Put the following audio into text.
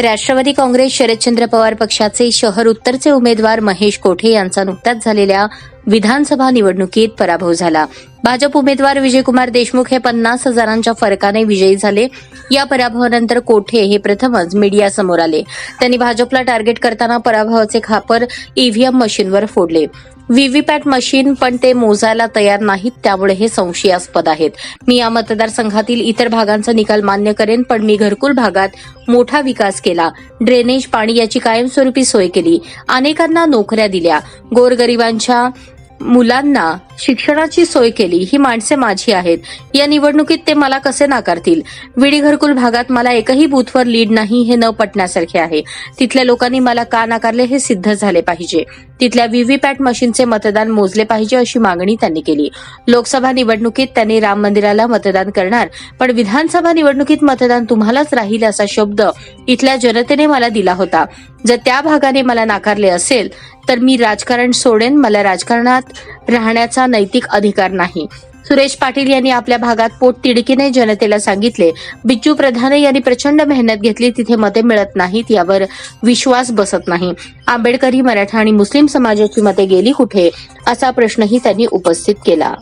राष्ट्रवादी काँग्रेस शरदचंद्र पवार पक्षाचे शहर उत्तरचे उमेदवार महेश कोठे यांचा नुकताच झालेल्या विधानसभा निवडणुकीत पराभव झाला. भाजप उमेदवार विजयकुमार देशमुख हे पन्नास हजारांच्या फरकाने विजयी झाले. या पराभवानंतर कोठे हे प्रथमच मीडियासमोर आले. त्यांनी भाजपला टार्गेट करताना पराभवाचे खापर ईव्हीएम मशीनवर फोडले. व्हीव्हीपॅट मशीन पण ते मोजायला तयार नाहीत त्यामुळे हे संशयास्पद आहेत. मी या मतदारसंघातील इतर भागांचा निकाल मान्य करेन पण मी घरकुल भागात मोठा विकास केला. ड्रेनेज पाणी याची कायमस्वरूपी सोय केली. अनेकांना नोकऱ्या दिल्या. गोरगरिबांच्या मुलांना शिक्षणाची सोय केली. ही माणसे माझी आहेत. या निवडणुकीत ते मला कसे नाकारतील? विडी घरकुल भागात मला एकही बूथवर लीड नाही हे न पटण्यासारखे आहे. तिथल्या लोकांनी मला का नाकारले हे सिद्ध झाले पाहिजे. तिथल्या व्हीव्हीपॅट मशीनचे मतदान मोजले पाहिजे अशी मागणी त्यांनी केली. लोकसभा निवडणुकीत त्यांनी राम मंदिराला मतदान करणार पण विधानसभा निवडणुकीत मतदान तुम्हालाच राहील असा शब्द इथल्या जनतेने मला दिला होता. जर त्या भागाने मला नाकारले असेल तर मी राजकारण सोडेन मला राजकारणात राहण्याचा नैतिक अधिकार नाही. सुरेश पाटील यांनी आपल्या भागात पोट तिडकीने जनतेला सांगितले. बिच्चू प्रधाने यांनी प्रचंड मेहनत घेतली तिथे मते मिळत नाहीत यावर विश्वास बसत नाही. आंबेडकरी मराठा आणि मुस्लिम समाजाची मते गेली कुठे? असा प्रश्नही त्यांनी उपस्थित केला.